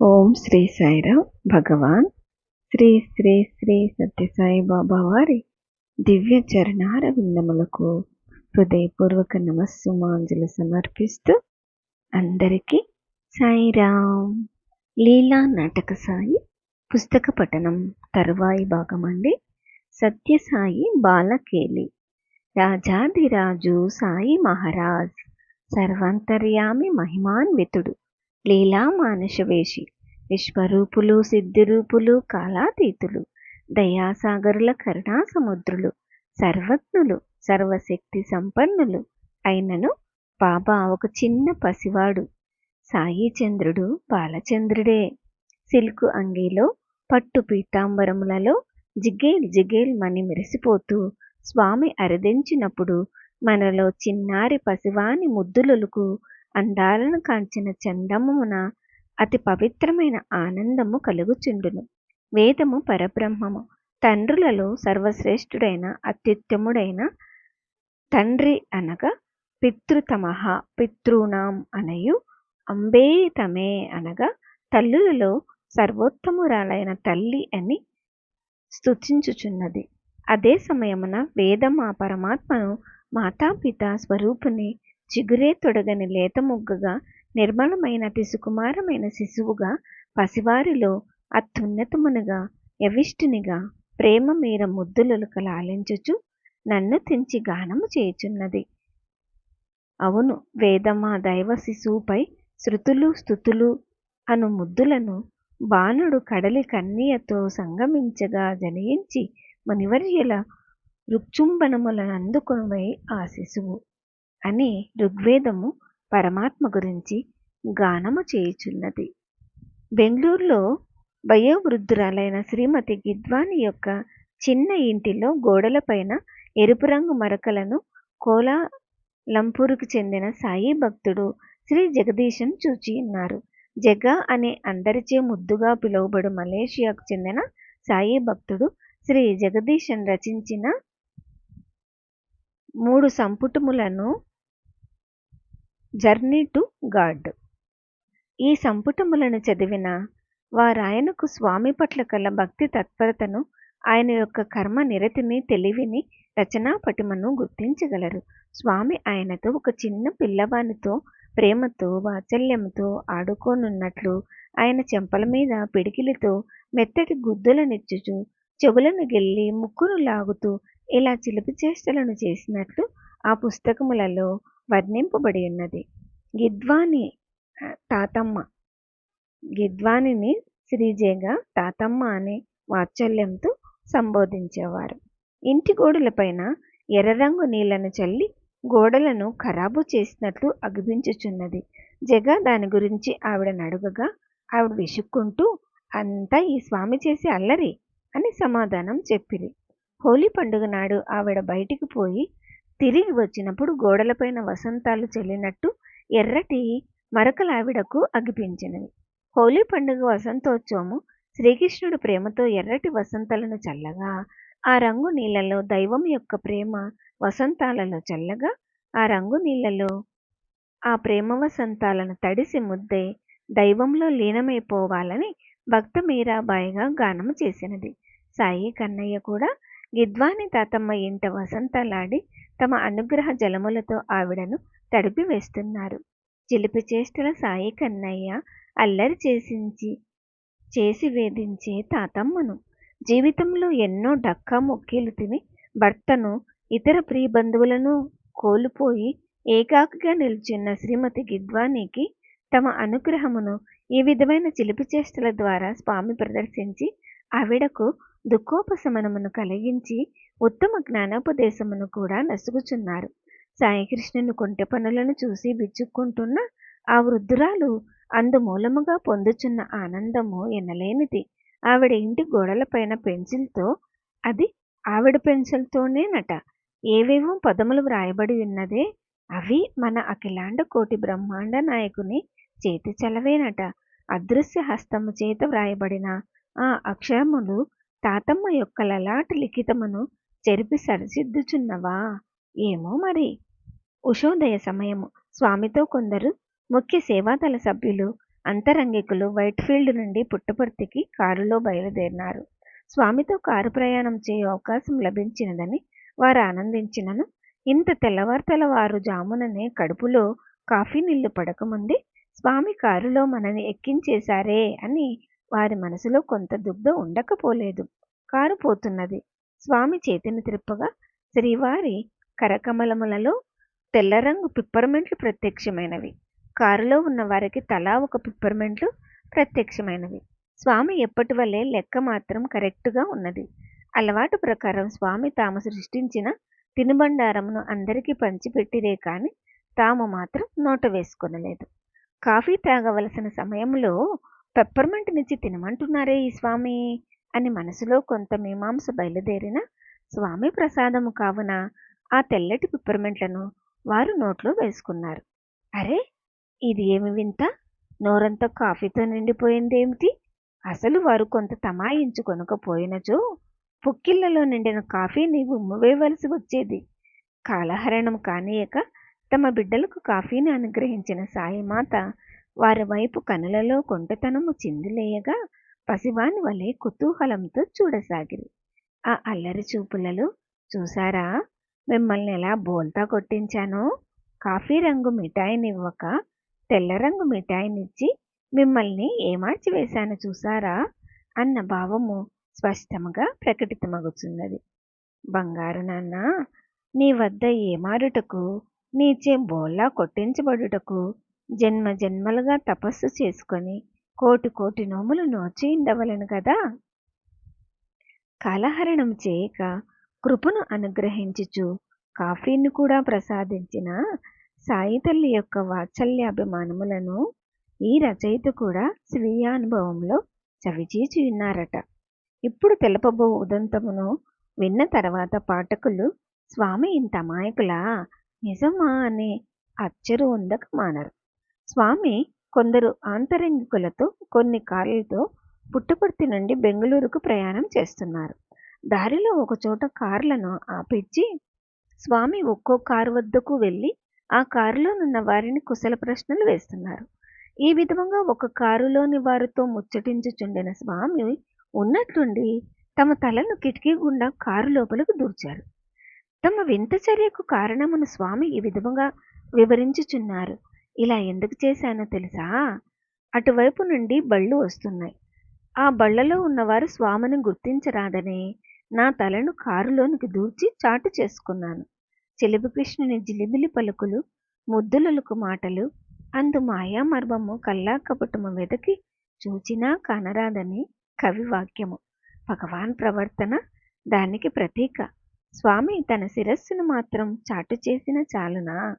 ఓం శ్రీ సాయిరామ్ భగవాన్. శ్రీ శ్రీ శ్రీ సత్యసాయి బాబా వారి దివ్య చరణార విన్నములకు హృదయపూర్వక నమస్సుమాంజలు సమర్పిస్తూ అందరికీ సాయిరామ్. లీలా నాటక సాయి పుస్తక పఠనం తరువాయి భాగం అండి సత్యసాయి బాలకేలి. రాజాదిరాజు సాయి మహారాజ్. సర్వాంతర్యామి మహిమాన్వితుడు. లీలా మానసవేషి విశ్వరూపులు సిద్ధిరూపులు కాలాతీతులు దయాసాగరుల కరుణా సముద్రులు సర్వజ్ఞులు సర్వశక్తి సంపన్నులు అయినను బాబా ఒక చిన్న పసివాడు. సాయి చంద్రుడు బాలచంద్రుడే. సిల్కు అంగీలో పట్టు పీతాంబరములలో జిగేల్ జిగేల్ మని మెరిసిపోతూ స్వామి అరదించినప్పుడు మనలో చిన్నారి పసివాని ముద్దులకు అందాలను కాంచిన చందమున అతి పవిత్రమైన ఆనందము కలుగుచుండును. వేదము పరబ్రహ్మము. తండ్రులలో సర్వశ్రేష్ఠుడైన అత్యుత్తముడైన తండ్రి అనగా పితృతమహ పితృణాం అనయు అంబే తమే అనగా తల్లులలో సర్వోత్తమురాలైన తల్లి అని స్తుతించుచున్నది. అదే సమయమున వేదం ఆ పరమాత్మను మాతాపిత స్వరూపుని చిగురే తొడగని లేత ముగ్గగా నిర్మలమైన అతి సుకుమారమైన శిశువుగా పసివారిలో అత్యున్నతమునిగా యవిష్ఠునిగా ప్రేమ మీర ముద్దులొలక ఆలించుచు నన్ను తెంచి గానము చేయుచున్నది. అవును వేదమా దైవ శిశువుపై శృతులు స్థుతులు అను ముద్దులను బాణుడు కడలి కన్నీయతో సంగమించగా జనయించి మునివర్యుల రుక్చుంబనములను అందుకొనమై ఆ శిశువు. అని ఋగ్వేదము పరమాత్మ గురించి గానము చేయుచున్నది. బెంగళూరులో వయోవృద్ధురాలైన శ్రీమతి గిద్వాని యొక్క చిన్న ఇంటిలో గోడలపైన ఎరుపు రంగు మరకలను కోలాలంపూర్కు చెందిన సాయి భక్తుడు శ్రీ జగదీశన్ చూచి ఉన్నారు. జగ అనే అందరిచే ముద్దుగా పిలువబడు మలేషియాకు చెందిన సాయి భక్తుడు శ్రీ జగదీశన్ రచించిన మూడు సంపుటములను జర్నీ టు గాడ్ ఈ సంపుటములను చదివిన వారాయనకు స్వామి పట్ల కల భక్తి తత్పరతను ఆయన యొక్క కర్మ నిరతిని తెలివిని రచనా పటిమను గుర్తించగలరు. స్వామి ఆయనతో ఒక చిన్న పిల్లవానితో ప్రేమతో వాత్సల్యంతో ఆడుకోనున్నట్లు ఆయన చెంపల మీద పిడికిలితో మెత్తటి గుద్దులనిచ్చుచు చెవులను గెల్లి ముక్కును లాగుతూ ఇలా చిలిపి చేష్టలను చేసినట్లు ఆ పుస్తకములలో వర్ణింపబడి ఉన్నది. గిద్వాని తాతమ్మ. గిద్వానిని శ్రీజేగా తాతమ్మ అనే వాత్సల్యంతో సంబోధించేవారు. ఇంటి గోడలపైన ఎర్ర రంగు నీళ్ళను చల్లి గోడలను ఖరాబు చేసినట్లు అగుపించుచున్నది జగ దాని గురించి ఆవిడను అడుగగా ఆవిడ విసుక్కుంటూ అంతా ఈ స్వామి చేసే అల్లరి అని సమాధానం చెప్పింది హోలీ పండుగ నాడు ఆవిడ బయటికి పోయి తిరిగి వచ్చినప్పుడు గోడలపైన వసంతాలు చెల్లినట్టు ఎర్రటి మరకలావిడకు అగిపించినవి. హోలీ పండుగ వసంతోత్సవము శ్రీకృష్ణుడు ప్రేమతో ఎర్రటి వసంతాలను చల్లగా ఆ రంగు నీళ్ళలో దైవం యొక్క ప్రేమ వసంతాలలో చల్లగా ఆ రంగు నీళ్ళలో ఆ ప్రేమ వసంతాలను తడిసి ముద్దే దైవంలో లీనమైపోవాలని భక్త మీరాబాయిగా గానము చేసినది. సాయి కన్నయ్య కూడా గిద్వాని తాతమ్మ ఇంట వసంతలాడి తమ అనుగ్రహ జలములతో ఆవిడను తడిపి వేస్తున్నారు. చిలిపి చేష్టల సాయి కన్నయ్య అల్లరి చేసించి చేసి వేధించే తాతమ్మను. జీవితంలో ఎన్నో డక్కా మొక్కీలు తిని భర్తను ఇతర ప్రియ బంధువులను కోల్పోయి ఏకాకిగా నిల్చున్న శ్రీమతి గిద్వానికి తమ అనుగ్రహమును ఈ విధమైన చిలిపి చేష్టల ద్వారా స్వామి ప్రదర్శించి ఆవిడకు దుఃఖోపశమనమును కలిగించి ఉత్తమ జ్ఞానోపదేశమును కూడా నసుగుచున్నారు. సాయికృష్ణుని కొంటె పనులను చూసి బిచ్చుక్కుంటున్న ఆ వృద్ధురాలు అందుమూలముగా పొందుచున్న ఆనందము ఎనలేనిది. ఆవిడ ఇంటి గోడలపైన పెన్సిల్తో అది ఆవిడ పెన్సిల్తోనేనట. ఏవేవో పదములు వ్రాయబడి ఉన్నదే అవి మన అఖిలాండ కోటి బ్రహ్మాండ నాయకుని చేతి చలవేనట. అదృశ్య హస్తము చేత వ్రాయబడిన ఆ అక్షరములు తాతమ్మ యొక్క లలాట లిఖితమును చెరిపి సరిసిద్దుచున్నవా? ఏమో మరి. ఉషోదయ సమయము. స్వామితో కొందరు ముఖ్య సేవాదళ సభ్యులు అంతరంగికులు వైట్ఫీల్డ్ నుండి పుట్టపర్తికి కారులో బయలుదేరినారు. స్వామితో కారు ప్రయాణం చేయు అవకాశం లభించినదని వారు ఆనందించినను. ఇంత తెల్లవారు వారు జాముననే కడుపులో కాఫీ నీళ్ళు పడకముందే. స్వామి కారులో మనని ఎక్కించేశారే అని వారి మనసులో కొంత దుగ్ధ ఉండకపోలేదు. కారు పోతున్నది. స్వామి చేతిని తిరుపగా శ్రీవారి కరకమలములలో తెల్లరంగు పిప్పర్మెంట్లు ప్రత్యక్షమైనవి. కారులో ఉన్న వారికి తలా ఒక పిప్పర్మెంట్లు ప్రత్యక్షమైనవి. స్వామి ఎప్పటి వల్లే లెక్క మాత్రం కరెక్టుగా ఉన్నది. అలవాటు ప్రకారం స్వామి తాము సృష్టించిన తినుబండారమును అందరికీ పంచిపెట్టిరే కానీ తాము మాత్రం నోట వేసుకొనలేదు. కాఫీ తాగవలసిన సమయంలో పెప్పర్మెంట్నిచ్చి తినమంటున్నారే ఈ స్వామి? అని మనసులో కొంత మీమాంస బయలుదేరిన స్వామి ప్రసాదము కావున ఆ తెల్లటి పిప్పర్మెంట్లను వారు నోట్లో వేసుకున్నారు. అరే ఇది ఏమి వింత? నోరంతా కాఫీతో నిండిపోయిందేమిటి? అసలు వారు కొంత తమాయించుకొనకపోయినచో పుక్కిళ్ళలో నిండిన కాఫీని ఉమ్మవేయవలసి వచ్చేది. కాలహరణం కానీయక తమ బిడ్డలకు కాఫీని అనుగ్రహించిన సాయిమాత వారి వైపు కనులలో కొంటతనము చిందిలేయగా పసివాని వలె కుతూహలంతో చూడసాగిరి. ఆ అల్లరి చూపులలో చూసారా మిమ్మల్ని ఎలా బోల్తా కొట్టించానో? కాఫీ రంగు మిఠాయినివ్వక తెల్ల రంగు మిఠాయినిచ్చి మిమ్మల్ని ఏమార్చి వేశాను చూసారా అన్న భావము స్పష్టముగా ప్రకటితమగుచున్నది. బంగారు నాన్న నీ వద్ద ఏమారుటకు నీచే బోల్లా కొట్టించబడుటకు జన్మ జన్మలుగా తపస్సు చేసుకొని కోటి కోటి నోములు నోచి కదా కాలహరణం చేయక కృపను అనుగ్రహించుచు కాఫీని కూడా ప్రసాదించిన సాయి తల్లి యొక్క వాత్సల్యాభిమానములను ఈ రచయిత కూడా స్వీయానుభవంలో చవిచీచి విన్నారట. ఇప్పుడు తెలపబో ఉదంతమును విన్న తర్వాత పాఠకులు స్వామి ఇంత అమాయకులా? నిజమా? అనే అచ్చరు ఉందక మానరు స్వామి కొందరు ఆంతరంగికులతో కొన్ని కార్లతో పుట్టపర్తి నుండి బెంగళూరుకు ప్రయాణం చేస్తున్నారు. దారిలో ఒకచోట కార్లను ఆపించి స్వామి ఒక్కో కారు వద్దకు వెళ్ళి ఆ కారులోనున్న వారిని కుశల ప్రశ్నలు వేస్తున్నారు. ఈ విధంగా ఒక కారులోని వారితో ముచ్చటించుచుండిన స్వామి ఉన్నట్లుండి తమ తలను కిటికీ గుండా కారు లోపలకు దూర్చారు. తమ వింత చర్యకు కారణమును స్వామి ఈ విధముగా వివరించుచున్నారు. ఇలా ఎందుకు చేశానో తెలుసా? అటువైపు నుండి బళ్ళు వస్తున్నాయి. ఆ బళ్ళలో ఉన్నవారు స్వామిని గుర్తించరాదని నా తలను కారులోనికి దూర్చి చాటు చేసుకున్నాను. చిలిపికృష్ణుని జిలిబిలి పలుకులు ముద్దులలకు మాటలు అందు మాయామర్మము కల్లాకపటము వెదకి చూచినా కానరాదని కవి వాక్యము. భగవాన్ ప్రవర్తన దానికి ప్రతీక. స్వామి తన శిరస్సును మాత్రం చాటు చేసిన చాలునా?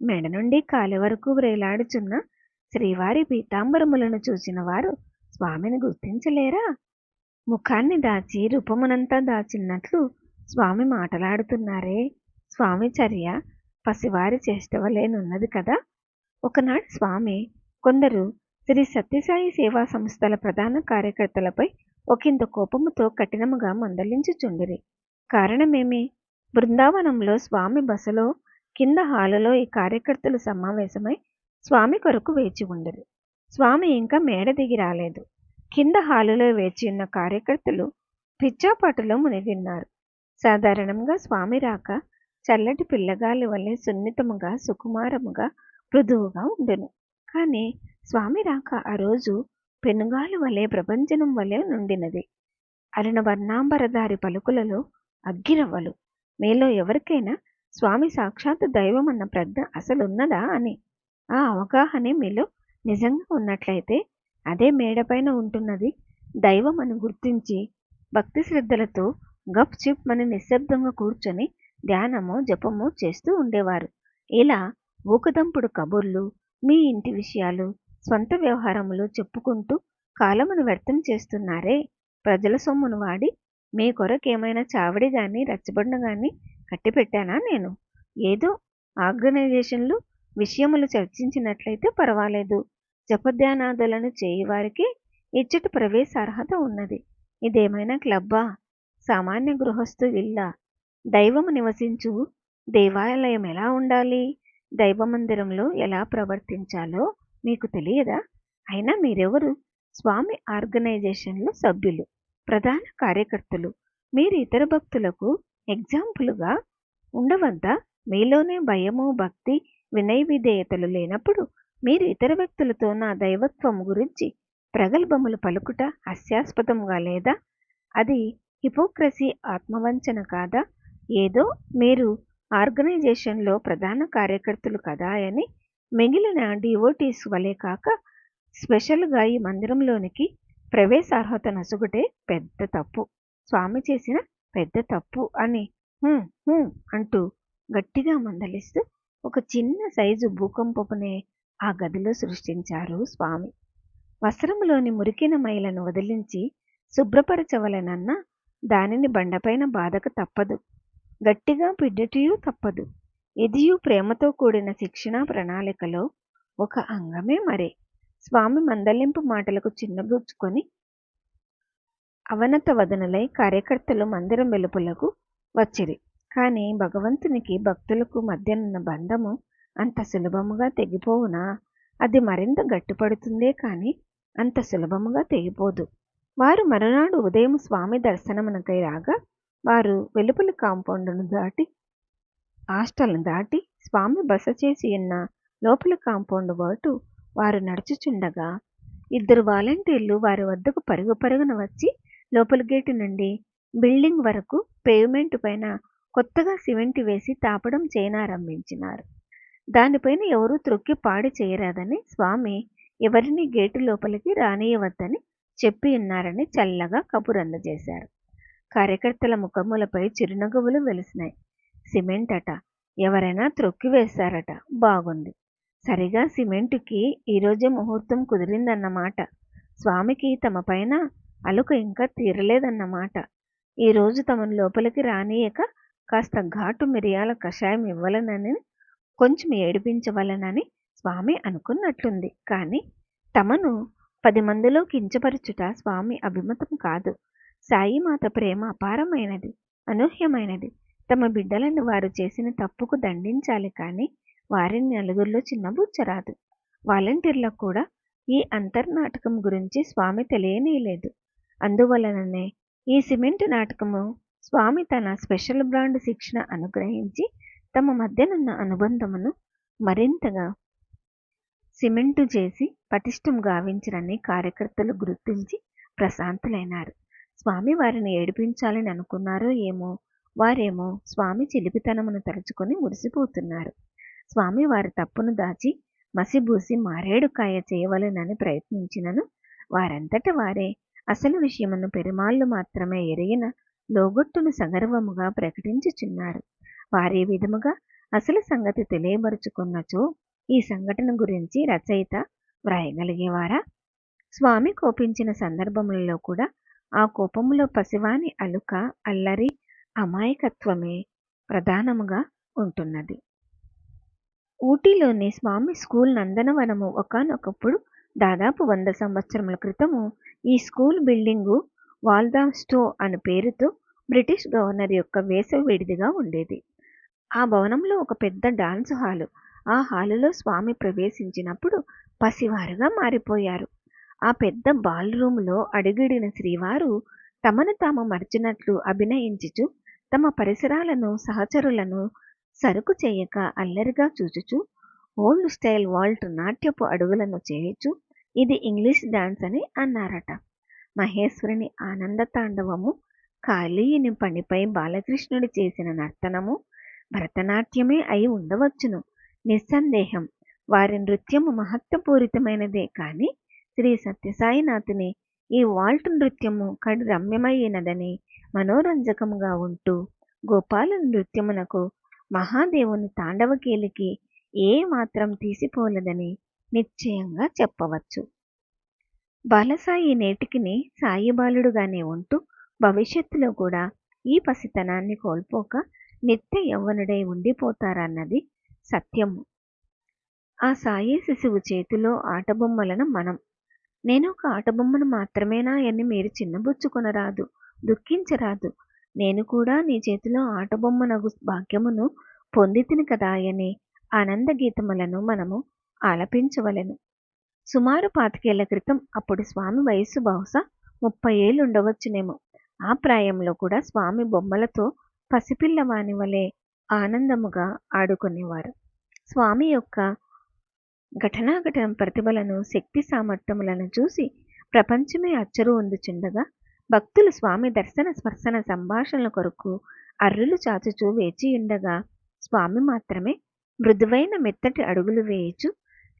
మెడ నుండి కాలి వరకు వ్రేలాడుచున్న శ్రీవారి పీతాంబరములను చూసిన వారు స్వామిని గుర్తించలేరా? ముఖాన్ని దాచి రూపమునంతా దాచినట్లు స్వామి మాటలాడుతున్నారే. స్వామి చర్య పసివారి చేష్టవలేనున్నది కదా. ఒకనాడు స్వామి కొందరు శ్రీ సత్యసాయి సేవా సంస్థల ప్రధాన కార్యకర్తలపై ఒకంత కోపముతో కఠినముగా మందలించుచుండిరి. కారణమేమి? బృందావనంలో స్వామి బసలో కింద హాలులో ఈ కార్యకర్తలు సమావేశమై స్వామి కొరకు వేచి ఉండరు. స్వామి ఇంకా మేడ దిగి రాలేదు. కింద హాలులో వేచి ఉన్న కార్యకర్తలు పిచ్చాపాటులో మునిగిన్నారు. సాధారణంగా స్వామి రాక చల్లటి పిల్లగాలి వలె సున్నితముగా సుకుమారముగా మృదువుగా ఉండును. కానీ స్వామి రాక ఆ రోజు పెనుగాలి వలె ప్రపంచనం వలె నుండినది. అరుణ వర్ణాంబరదారి పలుకులలో అగ్గిరవ్వలు. మీలో ఎవరికైనా స్వామి సాక్షాత్ దైవం అన్న ప్రజ్ఞ అసలున్నదా అని. ఆ అవగాహనే మీలో నిజంగా ఉన్నట్లయితే అదే మేడపైన ఉంటున్నది దైవం అని గుర్తించి భక్తి శ్రద్ధలతో గప్ చిప్ అని నిశ్శబ్దంగా కూర్చొని ధ్యానము జపము చేస్తూ ఉండేవారు. ఇలా ఊకదంపుడు కబుర్లు మీ ఇంటి విషయాలు స్వంత వ్యవహారములు చెప్పుకుంటూ కాలమును వ్యర్థం చేస్తున్నారే. ప్రజల సొమ్మును వాడి మీ కొరకేమైనా చావడి గాని రచ్చబండ కట్టిపెట్టానా నేను? ఏదో ఆర్గనైజేషన్లు విషయములు చర్చించినట్లయితే పర్వాలేదు. జపధ్యానాదులను చేయువారికి ఇచ్చట ప్రవేశ అర్హత ఉన్నది. ఇదేమైనా క్లబ్బా? సామాన్య గృహస్థు ఇల్లా? దైవము నివసించు దేవాలయం ఎలా ఉండాలి? దైవ మందిరంలో ఎలా ప్రవర్తించాలో మీకు తెలియదా? అయినా మీరెవరు? స్వామి ఆర్గనైజేషన్లో సభ్యులు ప్రధాన కార్యకర్తలు. మీరు ఇతర భక్తులకు ఎగ్జాంపుల్గా ఉండవద్దా మీలోనే భయము భక్తి వినయ విధేయతలు లేనప్పుడు మీరు ఇతర వ్యక్తులతో నా దైవత్వం గురించి ప్రగల్భములు పలుకుట హాస్యాస్పదంగా లేదా? అది హిపోక్రసీ ఆత్మవంచన కాదా? ఏదో మీరు ఆర్గనైజేషన్లో ప్రధాన కార్యకర్తలు కదా అని మిగిలిన డివోటీస్ వలె కాక స్పెషల్గా ఈ మందిరంలోనికి ప్రవేశార్హత నసుగుటే పెద్ద తప్పు. స్వామి చేసిన పెద్ద తప్పు అని "హుం, హుం" అంటూ గట్టిగా మందలిస్తూ ఒక చిన్న సైజు భూకంపపునే ఆ గదిలో సృష్టించారు స్వామి. వస్త్రములోని మురికిన మైలను వదిలించి శుభ్రపరచవలనన్న దానిని బండపైన బాధక తప్పదు. గట్టిగా పిడ్డటియూ తప్పదు. ఇదియూ ప్రేమతో కూడిన శిక్షణా ప్రణాళికలో ఒక అంగమే మరే. స్వామి మందలింపు మాటలకు చిన్నబుచ్చుకొని అవనత వదనులై కార్యకర్తలు మందిరం వెలుపులకు వచ్చిరి. కానీ భగవంతునికి భక్తులకు మధ్యనున్న బంధము అంత సులభముగా తెగిపోవునా? అది మరింత గట్టిపడుతుందే కానీ అంత సులభముగా తెగిపోదు. వారు మరునాడు ఉదయం స్వామి దర్శనమునకై రాగా వారు వెలుపలి కాంపౌండ్ను దాటి హాస్టల్ను దాటి స్వామి బస చేసి ఉన్న లోపల కాంపౌండ్ వాటు వారు నడుచుచుండగా ఇద్దరు వాలంటీర్లు వారి వద్దకు పరుగు పరుగున వచ్చి లోపల గేటు నుండి బిల్డింగ్ వరకు పేమెంట్ పైన కొత్తగా సిమెంట్ వేసి తాపడం చేయనారంభించినారు దానిపైన ఎవరూ త్రొక్కి పాడి చేయరాదని స్వామి ఎవరిని గేటు లోపలికి రానియవద్దని చెప్పి ఉన్నారని చల్లగా కబురందజేశారు. కార్యకర్తల ముఖములపై చిరునగవులు వెలిసినాయి. సిమెంట్ అట ఎవరైనా త్రొక్కి వేశారట బాగుంది. సరిగా సిమెంటుకి ఈరోజే ముహూర్తం కుదిరిందన్నమాట స్వామికి తమ పైన అలుక ఇంకా తీరలేదన్నమాట. ఈరోజు తమను లోపలికి రానియక కాస్త ఘాటు మిరియాల కషాయం ఇవ్వలనని కొంచెం ఏడిపించవలనని స్వామి అనుకున్నట్లుంది. కానీ తమను పది మందిలో కించపరచుట స్వామి అభిమతం కాదు. సాయిమాత ప్రేమ అపారమైనది అనూహ్యమైనది. తమ బిడ్డలను వారు చేసిన తప్పుకు దండించాలి కానీ వారిని నలుగురిలో చిన్నబుచ్చరాదు. వాలంటీర్లకు కూడా ఈ అంతర్నాటకం గురించి స్వామి తెలియనేలేదు. అందువలననే ఈ సిమెంట్ నాటకము స్వామి తన స్పెషల్ బ్రాండ్ శిక్షణ అనుగ్రహించి తమ మధ్యనున్న అనుబంధమును మరింతగా సిమెంటు చేసి పటిష్టం గావించరని కార్యకర్తలు గుర్తించి ప్రశాంతులైనారు. స్వామి వారిని ఏడిపించాలని అనుకున్నారో ఏమో వారేమో స్వామి చిలిపితనమును తలుచుకొని మురిసిపోతున్నారు. స్వామి వారి తప్పును దాచి మసిబూసి మారేడుకాయ చేయవలెనని ప్రయత్నించినను వారంతట వారే అసలు విషయమును పెరుమాళ్ళు మాత్రమే ఎరిగిన లోగొట్టును సగర్వముగా ప్రకటించుచున్నారు వారే విధముగా అసలు సంగతి తెలియబరుచుకున్నచో ఈ సంఘటన గురించి రచయిత వ్రాయగలిగేవారా? స్వామి కోపించిన సందర్భములలో కూడా ఆ కోపములో పసివాని అలుక అల్లరి అమాయకత్వమే ప్రధానముగా ఉంటున్నది. ఊటీలోని స్వామి స్కూల్ నందనవనము ఒకానొకప్పుడు దాదాపు వంద సంవత్సరముల క్రితము ఈ స్కూల్ బిల్డింగు వాల్దామ్ స్టో అను పేరుతో బ్రిటిష్ గవర్నర్ యొక్క వేసవి విడిదిగా ఉండేది. ఆ భవనంలో ఒక పెద్ద డాన్స్ హాలు. ఆ హాలులో స్వామి ప్రవేశించినప్పుడు పసివారుగా మారిపోయారు. ఆ పెద్ద బాల్ రూమ్లో అడుగిడిన శ్రీవారు తమను తాము మర్చినట్లు అభినయించుచు తమ పరిసరాలను సహచరులను సరుకు చేయక అల్లరిగా చూచుచు ఓల్డ్ స్టైల్ వాల్ట్ నాట్యపు అడుగులను చేయుచు ఇది ఇంగ్లీష్ డాన్స్ అని అన్నారట. మహేశ్వరుని ఆనంద తాండవము కాళీయుని పనిపై బాలకృష్ణుడు చేసిన నర్తనము భరతనాట్యమే అయి ఉండవచ్చును. నిస్సందేహం వారి నృత్యము మహత్వపూరితమైనదే కానీ శ్రీ సత్యసాయినాథుని ఈ వాల్ట్ నృత్యము కడి రమ్యమైనదని మనోరంజకముగా ఉంటూ గోపాల నృత్యమునకు మహాదేవుని తాండవకేలికి ఏ మాత్రం తీసిపోలేదని నిశ్చయంగా చెప్పవచ్చు. బాలసాయి నేటికిని సాయి బాలుడుగానే ఉంటూ భవిష్యత్తులో కూడా ఈ పసితనాన్ని కోల్పోక నిత్య యవ్వనుడై ఉండిపోతారన్నది సత్యము. ఆ సాయి శిశువు చేతిలో ఆటబొమ్మలను మనం. నేను ఒక ఆటబొమ్మను మాత్రమేనా అని మీరు చిన్నబుచ్చుకొనరాదు దుఃఖించరాదు. నేను కూడా నీ చేతిలో ఆటబొమ్మనగు భాగ్యమును పొందితిని కదా అని ఆనంద గీతములను మనము ఆలపించవలెను. సుమారు పాతికేళ్ళ క్రితం అప్పుడు స్వామి వయస్సు బహుశా ముప్పై ఏళ్ళు ఉండవచ్చునేమో ఆ ప్రాయంలో కూడా స్వామి బొమ్మలతో పసిపిల్లవాని వలె ఆనందముగా ఆడుకునేవారు. స్వామి యొక్క ఘటనాఘటన ప్రతిభలను శక్తి సామర్థ్యములను చూసి ప్రపంచమే అచ్చరు ఉందుచుండగా భక్తులు స్వామి దర్శన స్పర్శన సంభాషణల కొరకు అర్రులు చాచుచూ వేచి ఉండగా స్వామి మాత్రమే మృదువైన మెత్తటి అడుగులు వేయుచు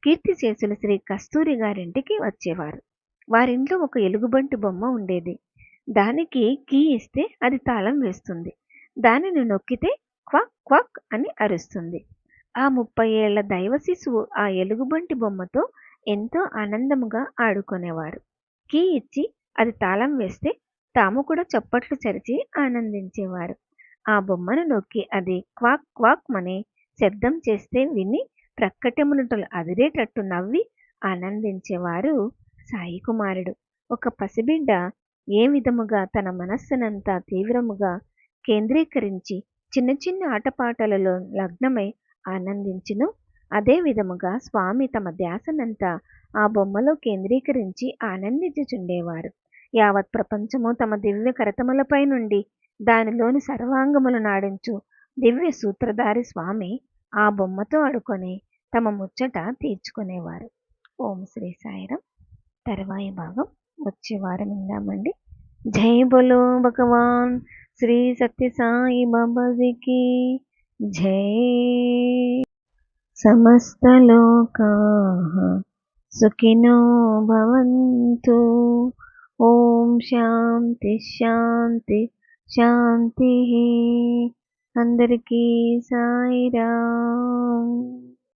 కీర్తి చేసుల శ్రీ కస్తూరి గారింటికి వచ్చేవారు. వారింట్లో ఒక ఎలుగుబంటి బొమ్మ ఉండేది. దానికి కీ ఇస్తే అది తాళం వేస్తుంది. దానిని నొక్కితే క్వాక్ క్వాక్ అని అరుస్తుంది. ఆ ముప్పై ఏళ్ళ దైవ శిశువు ఆ ఎలుగుబంటి బొమ్మతో ఎంతో ఆనందముగా ఆడుకునేవారు కీ ఇచ్చి అది తాళం వేస్తే తాము కూడా చప్పట్లు చరిచి ఆనందించేవారు. ఆ బొమ్మను నొక్కి అది క్వాక్ క్వాక్ మనే శబ్దం చేస్తే విని ప్రక్కటెమునటలు అదిరేటట్టు నవ్వి ఆనందించేవారు సాయి కుమారుడు. ఒక పసిబిడ్డ ఏ విధముగా తన మనస్సునంతా తీవ్రముగా కేంద్రీకరించి చిన్న చిన్న ఆటపాటలలో లగ్నమై ఆనందించును అదే విధముగా స్వామి తమ ధ్యాసనంతా ఆ బొమ్మలో కేంద్రీకరించి ఆనందించుచుండేవారు. యావత్ ప్రపంచము తమ దివ్య కరతములపై నుండి దానిలోని సర్వాంగములు నాడించు దివ్య సూత్రధారి స్వామి ఆ బొమ్మతో ఆడుకొని తమ ముచ్చట తీర్చుకునేవారు. ఓం శ్రీ సాయిరాం తర్వాయి భాగం వచ్చే వారం విందామండి. జై బోలో భగవాన్. శ్రీ సత్య సాయి బాబాజీకి జై. సమస్తలోకా సుఖినో భవంతు. ఓం శాంతి శాంతి శాంతి. అందరికీ సాయిరామ్.